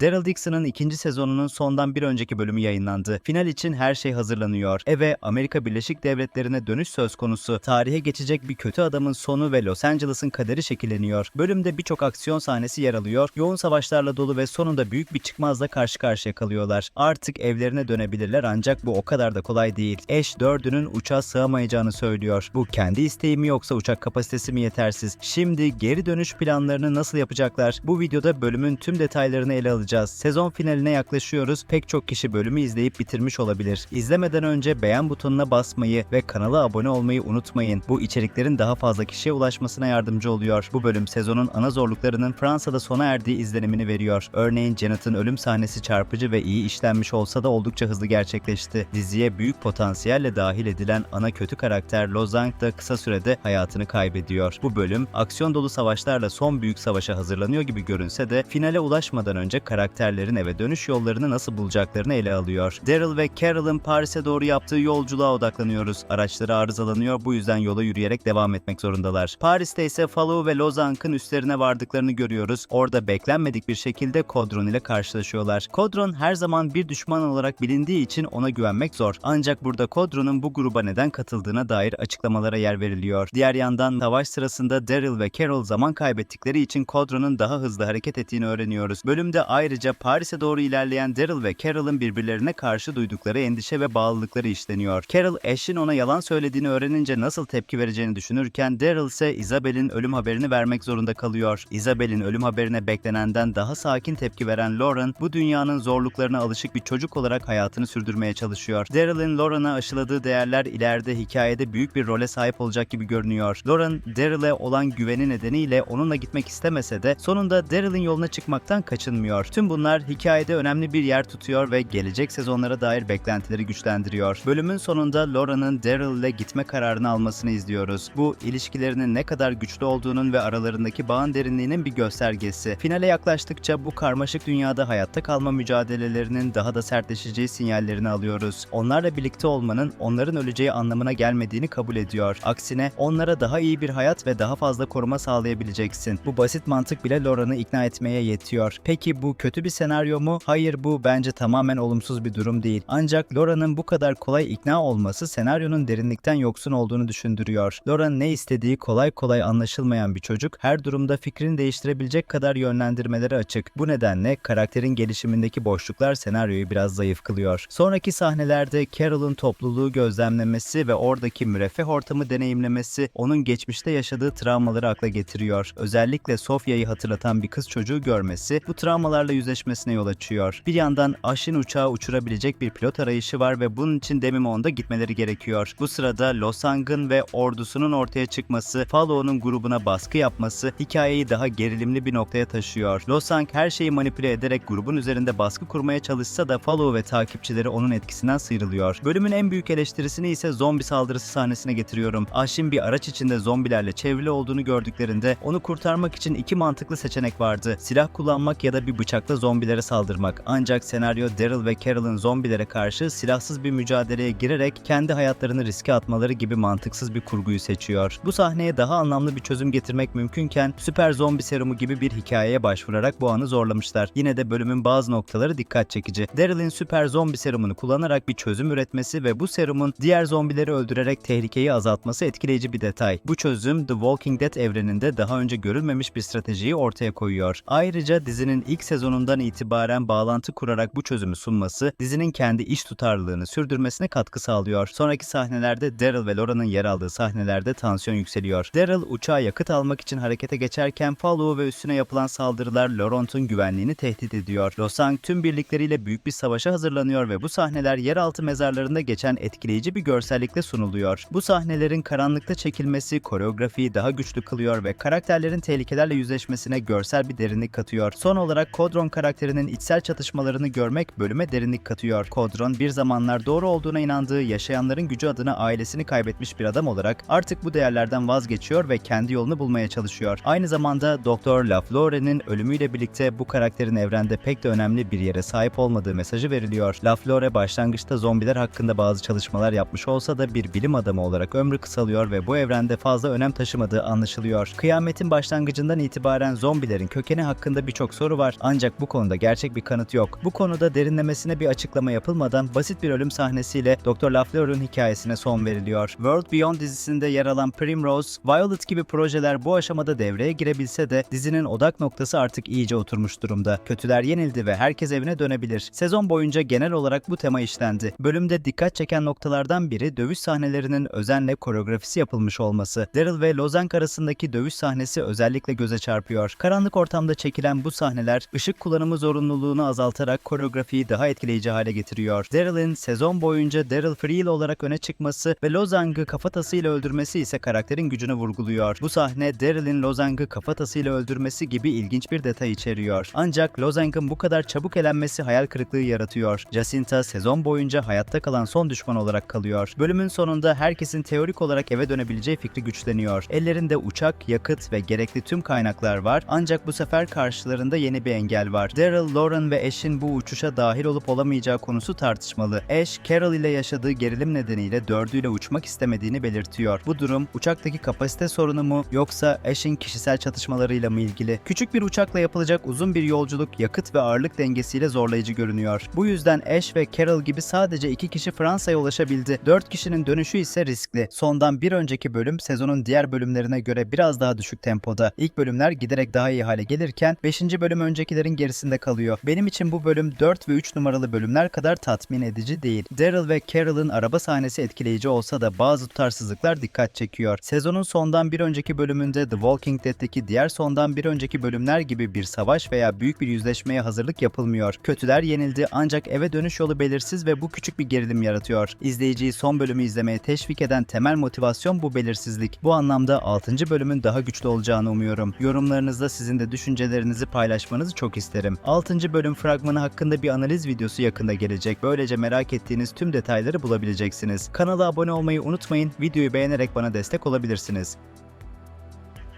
Daryl Dixon'ın ikinci sezonunun sondan bir önceki bölümü yayınlandı. Final için her şey hazırlanıyor. Eve Amerika Birleşik Devletleri'ne dönüş söz konusu. Tarihe geçecek bir kötü adamın sonu ve Los Angeles'ın kaderi şekilleniyor. Bölümde birçok aksiyon sahnesi yer alıyor. Yoğun savaşlarla dolu ve sonunda büyük bir çıkmazla karşı karşıya kalıyorlar. Artık evlerine dönebilirler ancak bu o kadar da kolay değil. Ash dördünün uçağa sığamayacağını söylüyor. Bu kendi isteği mi yoksa uçak kapasitesi mi yetersiz? Şimdi geri dönüş planlarını nasıl yapacaklar? Bu videoda bölümün tüm detaylarını ele alacağız. Sezon finaline yaklaşıyoruz. Pek çok kişi bölümü izleyip bitirmiş olabilir. İzlemeden önce beğen butonuna basmayı ve kanala abone olmayı unutmayın. Bu içeriklerin daha fazla kişiye ulaşmasına yardımcı oluyor. Bu bölüm sezonun ana zorluklarının Fransa'da sona erdiği izlenimini veriyor. Örneğin Janet'ın ölüm sahnesi çarpıcı ve iyi işlenmiş olsa da oldukça hızlı gerçekleşti. Diziye büyük potansiyelle dahil edilen ana kötü karakter Lozang da kısa sürede hayatını kaybediyor. Bu bölüm aksiyon dolu savaşlarla son büyük savaşa hazırlanıyor gibi görünse de finale ulaşmadan önce karakterlerin eve dönüş yollarını nasıl bulacaklarını ele alıyor. Daryl ve Carol'ın Paris'e doğru yaptığı yolculuğa odaklanıyoruz. Araçları arızalanıyor bu yüzden yola yürüyerek devam etmek zorundalar. Paris'te ise Fallow ve Lozang'ın üstlerine vardıklarını görüyoruz. Orada beklenmedik bir şekilde Kodron ile karşılaşıyorlar. Kodron her zaman bir düşman olarak bilindiği için ona güvenmek zor. Ancak burada Kodron'un bu gruba neden katıldığına dair açıklamalara yer veriliyor. Diğer yandan savaş sırasında Daryl ve Carol zaman kaybettikleri için Kodron'un daha hızlı hareket ettiğini öğreniyoruz. Bölümde ayrıca Paris'e doğru ilerleyen Daryl ve Carol'ın birbirlerine karşı duydukları endişe ve bağlılıkları işleniyor. Carol, Ash'in ona yalan söylediğini öğrenince nasıl tepki vereceğini düşünürken Daryl ise Isabel'in ölüm haberini vermek zorunda kalıyor. Isabel'in ölüm haberine beklenenden daha sakin tepki veren Lauren, bu dünyanın zorluklarına alışık bir çocuk olarak hayatını sürdürmeye çalışıyor. Daryl'in Lauren'a aşıladığı değerler ileride hikayede büyük bir role sahip olacak gibi görünüyor. Lauren, Daryl'e olan güveni nedeniyle onunla gitmek istemese de sonunda Daryl'in yoluna çıkmaktan kaçınmıyor. Tüm bunlar hikayede önemli bir yer tutuyor ve gelecek sezonlara dair beklentileri güçlendiriyor. Bölümün sonunda Laura'nın Daryl ile gitme kararını almasını izliyoruz. Bu ilişkilerinin ne kadar güçlü olduğunun ve aralarındaki bağın derinliğinin bir göstergesi. Finale yaklaştıkça bu karmaşık dünyada hayatta kalma mücadelelerinin daha da sertleşeceği sinyallerini alıyoruz. Onlarla birlikte olmanın onların öleceği anlamına gelmediğini kabul ediyor. Aksine onlara daha iyi bir hayat ve daha fazla koruma sağlayabileceksin. Bu basit mantık bile Laura'nı ikna etmeye yetiyor. Peki bu kötü bir senaryo mu? Hayır bu bence tamamen olumsuz bir durum değil. Ancak Laura'nın bu kadar kolay ikna olması senaryonun derinlikten yoksun olduğunu düşündürüyor. Laura'nın ne istediği kolay kolay anlaşılmayan bir çocuk her durumda fikrini değiştirebilecek kadar yönlendirmelere açık. Bu nedenle karakterin gelişimindeki boşluklar senaryoyu biraz zayıf kılıyor. Sonraki sahnelerde Carol'ın topluluğu gözlemlemesi ve oradaki müreffeh ortamı deneyimlemesi onun geçmişte yaşadığı travmaları akla getiriyor. Özellikle Sofya'yı hatırlatan bir kız çocuğu görmesi bu travmalarla yüzleşmesine yol açıyor. Bir yandan Ash'in uçağı uçurabilecek bir pilot arayışı var ve bunun için Demimon'da gitmeleri gerekiyor. Bu sırada Losang'ın ve ordusunun ortaya çıkması, Fallow'un grubuna baskı yapması hikayeyi daha gerilimli bir noktaya taşıyor. Losang her şeyi manipüle ederek grubun üzerinde baskı kurmaya çalışsa da Fallow ve takipçileri onun etkisinden sıyrılıyor. Bölümün en büyük eleştirisini ise zombi saldırısı sahnesine getiriyorum. Ash'in bir araç içinde zombilerle çevrili olduğunu gördüklerinde onu kurtarmak için iki mantıklı seçenek vardı. Silah kullanmak ya da bir bıçakla zombilere saldırmak. Ancak senaryo Daryl ve Carol'ın zombilere karşı silahsız bir mücadeleye girerek kendi hayatlarını riske atmaları gibi mantıksız bir kurguyu seçiyor. Bu sahneye daha anlamlı bir çözüm getirmek mümkünken süper zombi serumu gibi bir hikayeye başvurarak bu anı zorlamışlar. Yine de bölümün bazı noktaları dikkat çekici. Daryl'in süper zombi serumunu kullanarak bir çözüm üretmesi ve bu serumun diğer zombileri öldürerek tehlikeyi azaltması etkileyici bir detay. Bu çözüm The Walking Dead evreninde daha önce görülmemiş bir stratejiyi ortaya koyuyor. Ayrıca dizinin ilk sezonundan itibaren bağlantı kurarak bu çözümü sunması dizinin kendi iş tutarlılığını sürdürmesine katkı sağlıyor. Sonraki sahnelerde Daryl ve Laura'nın yer aldığı sahnelerde tansiyon yükseliyor. Daryl uçağa yakıt almak için harekete geçerken Fallow ve üstüne yapılan saldırılar Laurent'un güvenliğini tehdit ediyor. Losang tüm birlikleriyle büyük bir savaşa hazırlanıyor ve bu sahneler yeraltı mezarlarında geçen etkileyici bir görsellikle sunuluyor. Bu sahnelerin karanlıkta çekilmesi koreografiyi daha güçlü kılıyor ve karakterlerin tehlikelerle yüzleşmesine görsel bir derinlik katıyor. Son olarak Kodron karakterinin içsel çatışmalarını görmek bölüme derinlik katıyor. Kodron bir zamanlar doğru olduğuna inandığı yaşayanların gücü adına ailesini kaybetmiş bir adam olarak artık bu değerlerden vazgeçiyor ve kendi yolunu bulmaya çalışıyor. Aynı zamanda Doktor Laflore'nin ölümüyle birlikte bu karakterin evrende pek de önemli bir yere sahip olmadığı mesajı veriliyor. Laflore başlangıçta zombiler hakkında bazı çalışmalar yapmış olsa da bir bilim adamı olarak ömrü kısalıyor ve bu evrende fazla önem taşımadığı anlaşılıyor. Kıyametin başlangıcından itibaren zombilerin kökeni hakkında birçok soru var ancak Ancak bu konuda gerçek bir kanıt yok. Bu konuda derinlemesine bir açıklama yapılmadan basit bir ölüm sahnesiyle Dr. Lafleur'un hikayesine son veriliyor. World Beyond dizisinde yer alan Primrose, Violet gibi projeler bu aşamada devreye girebilse de dizinin odak noktası artık iyice oturmuş durumda. Kötüler yenildi ve herkes evine dönebilir. Sezon boyunca genel olarak bu tema işlendi. Bölümde dikkat çeken noktalardan biri dövüş sahnelerinin özenle koreografisi yapılmış olması. Daryl ve Lozank arasındaki dövüş sahnesi özellikle göze çarpıyor. Karanlık ortamda çekilen bu sahneler ışık kullanımı zorunluluğunu azaltarak koreografiyi daha etkileyici hale getiriyor. Daryl'in sezon boyunca Daryl Freel olarak öne çıkması ve Lozang'ı kafatasıyla öldürmesi ise karakterin gücünü vurguluyor. Bu sahne Daryl'in Lozang'ı kafatasıyla öldürmesi gibi ilginç bir detay içeriyor. Ancak Lozang'ın bu kadar çabuk elenmesi hayal kırıklığı yaratıyor. Jacinta sezon boyunca hayatta kalan son düşman olarak kalıyor. Bölümün sonunda herkesin teorik olarak eve dönebileceği fikri güçleniyor. Ellerinde uçak, yakıt ve gerekli tüm kaynaklar var ancak bu sefer karşılarında yeni bir engel var. Daryl, Lauren ve Ash'in bu uçuşa dahil olup olamayacağı konusu tartışmalı. Ash, Carol ile yaşadığı gerilim nedeniyle dördüyle uçmak istemediğini belirtiyor. Bu durum uçaktaki kapasite sorunu mu yoksa Ash'in kişisel çatışmalarıyla mı ilgili? Küçük bir uçakla yapılacak uzun bir yolculuk yakıt ve ağırlık dengesiyle zorlayıcı görünüyor. Bu yüzden Ash ve Carol gibi sadece iki kişi Fransa'ya ulaşabildi. Dört kişinin dönüşü ise riskli. Sondan bir önceki bölüm sezonun diğer bölümlerine göre biraz daha düşük tempoda. İlk bölümler giderek daha iyi hale gelirken 5. bölüm öncekilerin gerisinde kalıyor. Benim için bu bölüm 4 ve 3 numaralı bölümler kadar tatmin edici değil. Daryl ve Carol'ın araba sahnesi etkileyici olsa da bazı tutarsızlıklar dikkat çekiyor. Sezonun sondan bir önceki bölümünde The Walking Dead'teki diğer sondan bir önceki bölümler gibi bir savaş veya büyük bir yüzleşmeye hazırlık yapılmıyor. Kötüler yenildi ancak eve dönüş yolu belirsiz ve bu küçük bir gerilim yaratıyor. İzleyiciyi son bölümü izlemeye teşvik eden temel motivasyon bu belirsizlik. Bu anlamda 6. bölümün daha güçlü olacağını umuyorum. Yorumlarınızda sizin de düşüncelerinizi paylaşmanızı çok isterim. 6. bölüm fragmanı hakkında bir analiz videosu yakında gelecek. Böylece merak ettiğiniz tüm detayları bulabileceksiniz. Kanala abone olmayı unutmayın. Videoyu beğenerek bana destek olabilirsiniz.